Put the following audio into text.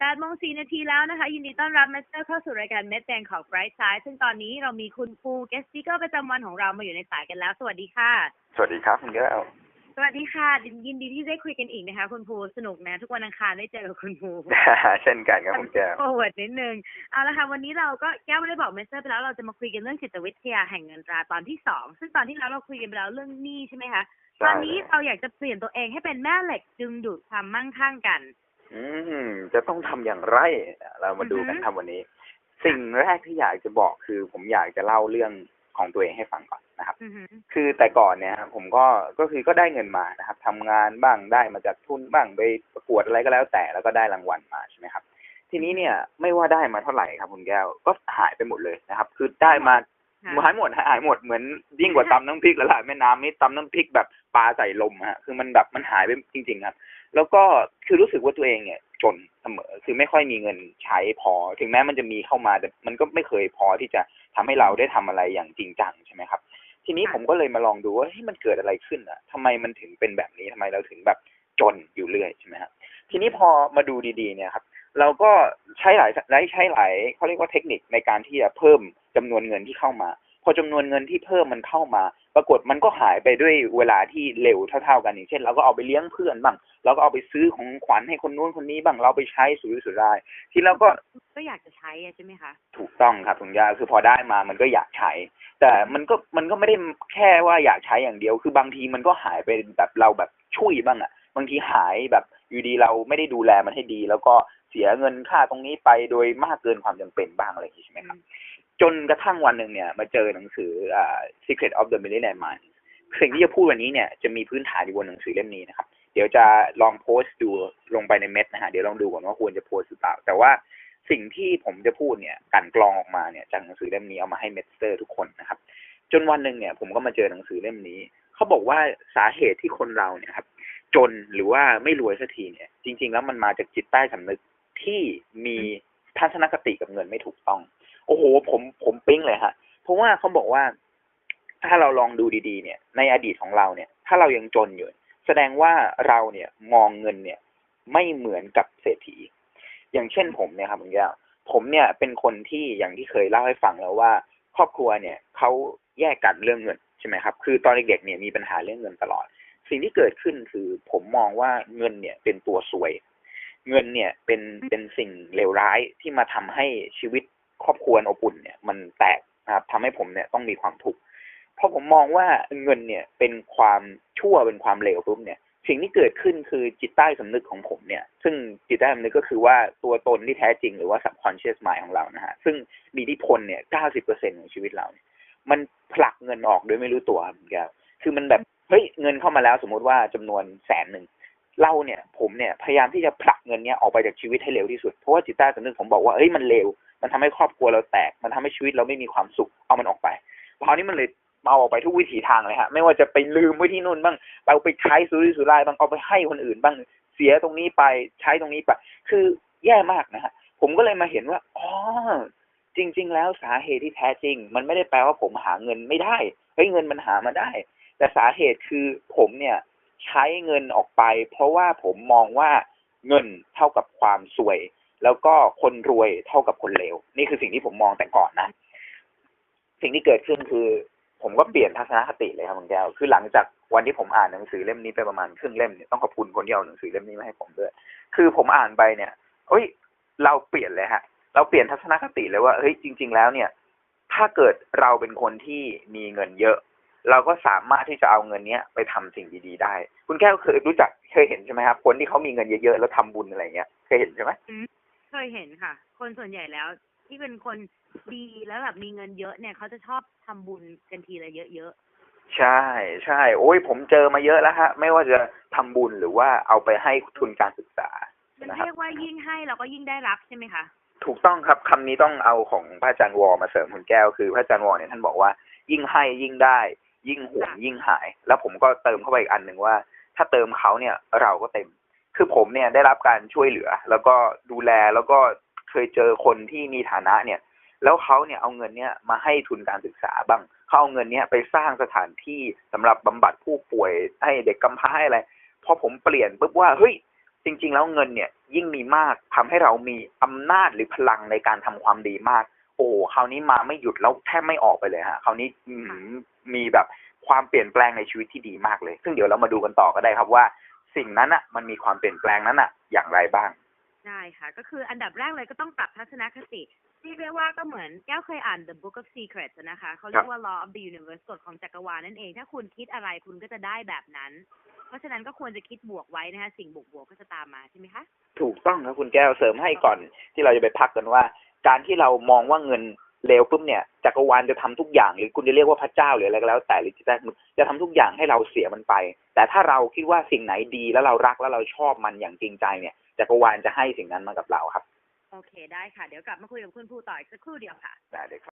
8โมง4นาทีแล้วนะคะ ยินดีต้อนรับแมสเตอร์เข้าสู่รายการเม็ดแดงของ Bright Side ซึ่งตอนนี้เรามีคุณปูเกสติกเกอร์ประจำวันของเรามาอยู่ในสายกันแล้ว สวัสดีค่ะ สวัสดีครับคุณแก้วสวัสดีค่ะยินดีที่ได้คุยกันอีกนะคะ คุณภูสนุกนะ ทุกวันอังคารได้เจอกับคุณภูเช่นกันครับคุณแก้วโอ้เวิร์ดนิดนึงเอาละค่ะวันนี้เราก็แก้วไม่ได้บอกเมสเตอร์ไปแล้วเราจะมาคุยกันเรื่องจิตวิทยาแห่งเงินตราตอนที่สองซึ่งตอนที่แล้วเราคุยกันไปแล้วเรื่องหนี้ใช่ไหมคะใช่ตอนนี้เราอยากจะเปลี่ยนตัวเองให้เป็นแม่เหล็กดึงดูดความมั่งคั่งกัน อืม จะต้องทำอย่างไร เรามาดูกันอือฮึ ครับวันนี้ สิ่งแรกที่อยากจะบอกคือ ผมอยากจะเล่าเรื่องของตัวเองให้ฟังก่อนนะครับ อือหือคือแต่ก่อนเนี่ยผมก็ก็คือก็ได้เงินมานะครับทำงานบ้างได้มาจากทุนบ้างไปประกวดอะไรก็แล้วแต่แล้วก็ได้รางวัลมาใช่ไหมครับ ทีนี้เนี่ยไม่ว่าได้มาเท่าไหร่ครับคุณแก้วก็หายไปหมดเลยนะครับ คือได้มาค่ะหายหมดฮะหายหมดเหมือนยิ่งกว่าตำน้ำพริกแล้วล่ะแม่น้ำนี่ตำน้ำพริกแบบปลาใส่ลมฮะคือมันแบบมันหายไปจริงๆครับ แล้วก็คือรู้สึกว่าตัวเองเนี่ยจนเสมอคือไม่ค่อยมีเงินใช้พอ ถึงแม้มันจะมีเข้ามาแต่มันก็ไม่เคยพอที่จะทำให้เราได้ทำอะไรอย่างจริงจังใช่ไหมครับ ทีนี้ผมก็เลยมาลองดูว่าเฮ้ยมันเกิดอะไรขึ้นอะทำไมมันถึงเป็นแบบนี้ทำไมเราถึงแบบจนอยู่เรื่อยใช่ไหมครับทีนี้พอมาดูดีๆเนี่ยครับ เราก็ใช้หลายได้ใช้หลายเขาเรียกว่าเทคนิคในการที่จะเพิ่มจำนวนเงินที่เข้ามา พอจำนวนเงินที่เพิ่มมันเข้ามา ปรากฏมันก็หายไปด้วยเวลาที่เร็วเท่าๆกันอย่างเช่น เราก็เอาไปเลี้ยงเพื่อนบ้างเราก็เอาไปซื้อของขวัญให้คนนู้นคนนี้บ้างเราไปใช้สุรุ่ยสุร่ายที่เราก็ก็อยากจะใช้อะใช่ไหมคะถูกต้องครับคุณยาคือพอได้มามันก็อยากใช้ แต่มันก็มันก็ไม่ได้แค่ว่าอยากใช้อย่างเดียว คือบางทีมันก็หายไปแบบเราแบบช่วยบ้างอะบางทีหายแบบอยู่ดีเราไม่ได้ดูแลมันให้ดี แล้วก็เสียเงินค่าตรงนี้ไปโดยมากเกินความจำเป็นบ้างอะไรอย่างนี้ใช่ไหมครับ จนกระทั่งวันหนึ่งเนี่ยมาเจอหนังสืออ่า Secret of the Millionaire Mind สิ่งที่จะพูดวันนี้เนี่ยจะมีพื้นฐานอยู่บนหนังสือเล่มนี้นะครับ เดี๋ยวจะลองโพสต์ดูลงไปในเม็ดนะฮะเดี๋ยวลองดูก่อนว่าควรจะโพสต์หรือเปล่า แต่ว่าสิ่งที่ผมจะพูดเนี่ยกันกรองออกมาเนี่ยจากหนังสือเล่มนี้เอามาให้เมสเตอร์ทุกคนนะครับ จนวันหนึ่งเนี่ย ผมก็มาเจอหนังสือเล่มนี้ เขาบอกว่าสาเหตุที่คนเราเนี่ยครับ จนหรือว่าไม่รวยสักทีเนี่ย จริง ๆ แล้วมันมาจากจิตใต้สำนึกที่มีทัศนคติกับเงินไม่ถูกต้อง โอ้โหผมผมปิ๊งเลยฮะเพราะว่าเขาบอกว่า ถ้าเราลองดูดีๆ เนี่ย ในอดีตของเราเนี่ย ถ้าเรายังจนอยู่ แสดงว่าเราเนี่ยมองเงินเนี่ย ไม่เหมือนกับเศรษฐี อย่างเช่นผมเนี่ยครับคุณแก้วผมเนี่ยเป็นคนที่อย่างที่เคยเล่าให้ฟังแล้วว่า ครอบครัวเนี่ยเขาแยกกันเรื่องเงินใช่ไหมครับ คือตอนเด็กๆเนี่ยมีปัญหาเรื่องเงินตลอด สิ่งที่เกิดขึ้นคือผมมองว่าเงินเนี่ยเป็นตัวซวย เงินเนี่ยเป็นเป็นสิ่งเลวร้ายที่มาทำให้ชีวิต รอบครัวอบอุ่นเนี่ยมันแตกนะครับทำให้ผมเนี่ยต้องมีความทุกข์เพราะผมมองว่าเงินเนี่ยเป็นความชั่วเป็นความเลวปุ๊บเนี่ย สิ่งที่เกิดขึ้นคือจิตใต้สำนึกของผมเนี่ย ซึ่งจิตใต้สำนึกก็คือว่าตัวตนที่แท้จริงหรือว่า subconscious mind ของเรานะฮะซึ่งมีอิทธิพลเนี่ย90%ของชีวิตเราเนี่ยมันผลักเงินออกโดยไม่รู้ตัวครับคือมันแบบเฮ้ยเงินเข้ามาแล้วสมมติว่าจำนวนแสนหนึ่งเราเนี่ยผมเนี่ยพยายามที่จะผลักเงินเนี้ยออกไปจากชีวิตให้เร็วที่สุดเพราะว่าจิตใต้สำนึกผมบอกว่าเอ้ยมันเร็ว มันทำให้ครอบครัวเราแตก มันทำให้ชีวิตเราไม่มีความสุข เอามันออกไปคราวนี้มันเลยเอาออกไปทุกวิถีทางเลยฮะ ไม่ว่าจะไปลืมไว้ที่นู่นบ้าง เอาไปใช้สุรุ่ยสุร่ายบ้าง เอาไปให้คนอื่นบ้าง เสียตรงนี้ไป ใช้ตรงนี้ไป คือแย่มากนะฮะ ผมก็เลยมาเห็นว่า อ๋อ จริง ๆ แล้วสาเหตุที่แท้จริง มันไม่ได้แปลว่าผมหาเงินไม่ได้ เฮ้ยเงินมันหามาได้ แต่สาเหตุคือผมเนี่ยใช้เงินออกไป เพราะว่าผมมองว่าเงินเท่ากับความสวย แล้วก็คนรวยเท่ากับคนเลวนี่คือสิ่งที่ผมมองแต่ก่อนนะสิ่งที่เกิดขึ้นคือ ผมก็เปลี่ยนทัศนคติเลยครับคุณแก้วคือหลังจากวันที่ผมอ่านหนังสือเล่มนี้ไปประมาณครึ่งเล่มเนี่ยต้องขอบคุณคนที่เอาหนังสือเล่มนี้มาให้ผมด้วย คือผมอ่านไปเนี่ยเฮ้ย เราเปลี่ยนเลยฮะ เราเปลี่ยนทัศนคติเลยว่าเฮ้ยจริง ๆ แล้วเนี่ย ถ้าเกิดเราเป็นคนที่มีเงินเยอะ เราก็สามารถที่จะเอาเงินเนี้ยไปทำสิ่งดีๆได้ คุณแก้วเคยรู้จักเคยเห็นใช่ไหมครับคนที่เขามีเงินเยอะๆแล้วทำบุญอะไรเงี้ยเคยเห็นใช่ไหม เคยเห็นค่ะ คนส่วนใหญ่แล้ว ที่เป็นคนดีแล้วแบบมีเงินเยอะเนี่ยเขาจะชอบทำบุญกันทีละเยอะใช่ใช่โอ้ยผมเจอมาเยอะแล้วฮะ ไม่ว่าจะทำบุญหรือว่าเอาไปให้ทุนการศึกษา ๆมันนะครับ เรียกว่ายิ่งให้เราก็ยิ่งได้รับใช่ไหมคะถูกต้องครับคำนี้ต้องเอาของพระอาจารย์วอมาเสริมคุณแก้วคือพระอาจารย์วอเนี่ยท่านบอกว่ายิ่งให้ยิ่งได้ ยิ่งห่วงค่ะยิ่งหาย แล้วผมก็เติมเข้าไปอีกอันหนึ่งว่า ถ้าเติมเขาเนี่ยเราก็เต็ม คือผมเนี่ยได้รับการช่วยเหลือ แล้วก็ดูแลแล้วก็เคยเจอคนที่มีฐานะเนี่ย แล้วเขาเนี่ยเอาเงินเนี่ยมาให้ทุนการศึกษาบ้างเขาเอาเงินเนี่ยไปสร้างสถานที่สำหรับบำบัดผู้ป่วยให้เด็กกำพร้าให้อะไรพอผมเปลี่ยนปุ๊บว่าเฮ้ยจริง ๆ แล้วเงินเนี่ยยิ่งมีมากทำให้เรามีอำนาจหรือพลังในการทำความดีมาก โอ้คราวนี้มาไม่หยุดแล้วแทบไม่ออกไปเลยฮะคราวนี้อื้อหือมีแบบความเปลี่ยนแปลงในชีวิตที่ดีมากเลย ซึ่งเดี๋ยวเรามาดูกันต่อก็ได้ครับว่า สิ่งนั้นอะ มันมีความเปลี่ยนแปลงนั้นอะ อย่างไรบ้าง ได้ค่ะ ก็คืออันดับแรกเลยก็ต้องปรับทัศนคติที่เรียกว่าก็เหมือนแก้วเคยอ่าน The Book of Secrets อะนะคะเขาเรียกว่า Law of the Universe กฎของจักรวาลนั่นเอง ถ้าคุณคิดอะไรคุณก็จะได้แบบนั้น เพราะฉะนั้นก็ควรจะคิดบวกไว้นะคะสิ่งบวกๆก็จะตามมาใช่ไหมคะ ถูกต้องครับคุณแก้วเสริมให้ก่อนที่เราจะไปพักกันว่า การที่เรามองว่าเงิน เลวปุ๊บเนี่ยจักรวาลจะทำทุกอย่างหรือคุณจะเรียกว่าพระเจ้าหรืออะไรก็แล้ว แต่หรือจะจะทำทุกอย่างให้เราเสียมันไป แต่ถ้าเราคิดว่าสิ่งไหนดีแล้วเรารักแล้วเราชอบมันอย่างจริงใจเนี่ยจักรวาลจะให้สิ่งนั้นมากับเราครับ โอเคได้ค่ะ เดี๋ยวกลับมาคุยกับคุณครูต่ออีกสักครู่เดียวค่ะได้เลยครับ